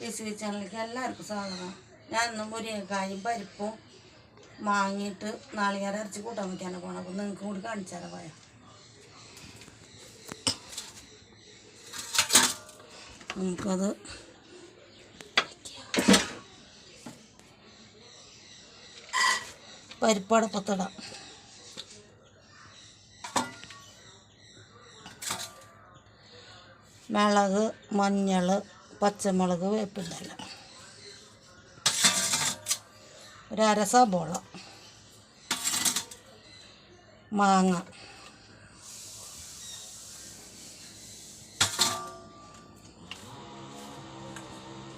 രസി ചാനലിലേക്ക് എല്ലാവർക്കും സ്വാഗതം. ഞാൻ ഇന്ന് മുരിങ്ങക്കായും പരിപ്പും വാങ്ങിയിട്ട് നാളികേരം അരച്ച് കൂട്ടാൻ വയ്ക്കാനാണ് പോകണം അപ്പം നിങ്ങൾക്ക് കൂടി കാണിച്ചാലോ പോയ? നമുക്കത് പരിപ്പടപ്പത്തിടാം മിളക് മഞ്ഞൾ പച്ചമുളക് വേപ്പിന്റെ ഒരു അര സബോള. മാങ്ങ.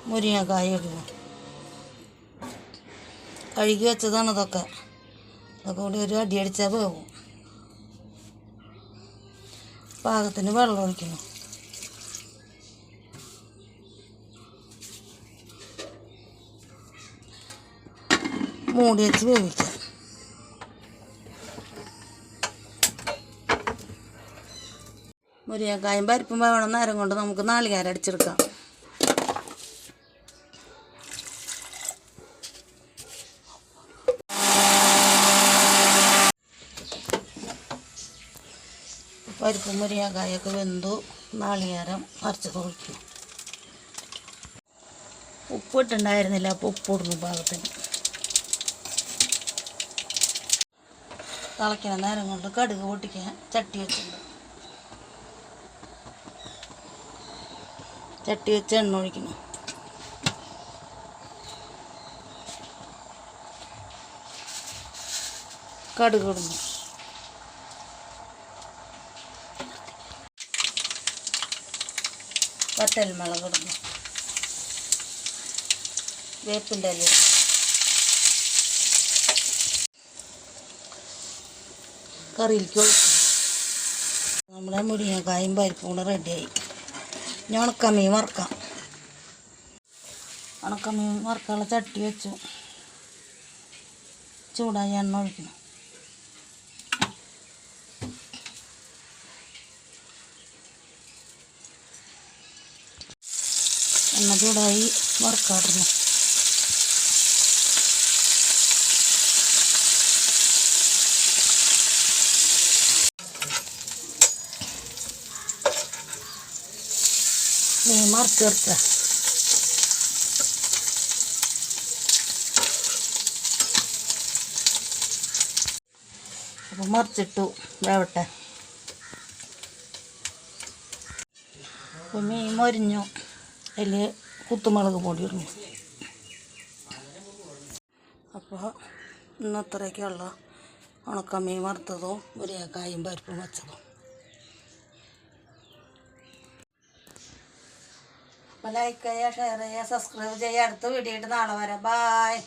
മുരിങ്ങക്കായ ഇടുന്നു കഴുകി വെച്ചതാണ് ഇതൊക്കെ. ഇതൊക്കെ കൂടി ഒരു അടിയടിച്ചാൽ പോകും. പാകത്തിന് വെള്ളം ഒഴിക്കുന്നു മൂടി വെച്ച് വേവിക്കാം. മുരിങ്ങക്കായും പരിപ്പും വേണം നേരം കൊണ്ട് നമുക്ക് നാളികേരം അടിച്ചെടുക്കാം. പരിപ്പും മുരിങ്ങക്കായൊക്കെ വെന്തു. നാളികേരം അരച്ചത് ഒഴിക്കും. ഉപ്പിട്ടുണ്ടായിരുന്നില്ല അപ്പോൾ ഉപ്പിടുന്നു പാകത്തിന്. തിളയ്ക്കണ നേരം കൊണ്ട് കടുക് പൊട്ടിക്കാൻ ചട്ടി വെച്ചിട്ടുണ്ട്. ചട്ടി വെച്ച് എണ്ണ ഒഴിക്കണം കടുക് ഇടുന്നു. വറ്റൽമുളക് ഇടുന്നു. വേപ്പിന്റെ ഇല. കറിയിലേക്ക് നമ്മുടെ മുരിങ്ങക്കായും പരിപ്പും കൂടെ റെഡിയായി ഇനി ഉണക്കമീൻ വറക്കാം. ഉണക്കമീൻ വറക്കാനുള്ള ചട്ടി വെച്ചു. ചൂടായി എണ്ണ ഒഴിക്കണം. എണ്ണ ചൂടായി വറുക്കാടുന്നു മറിച്ച് marker അപ്പോൾ മറിച്ചിട്ടു വേവട്ടെ. അപ്പോൾ മീൻ മൊരിഞ്ഞു. അതിൽ കുത്തുമുളക് പൊടി അപ്പോൾ ഇന്നത്രയ്ക്കുള്ള ഉണക്കമീൻ വറുത്തതും കായും പരിപ്പും വെച്ചതും. ലൈക്ക് ചെയ്യുക ഷെയർ ചെയ്യുക സബ്സ്ക്രൈബ് ചെയ്യുക അടുത്ത വീഡിയോ നാളെ വരാം. ബായ്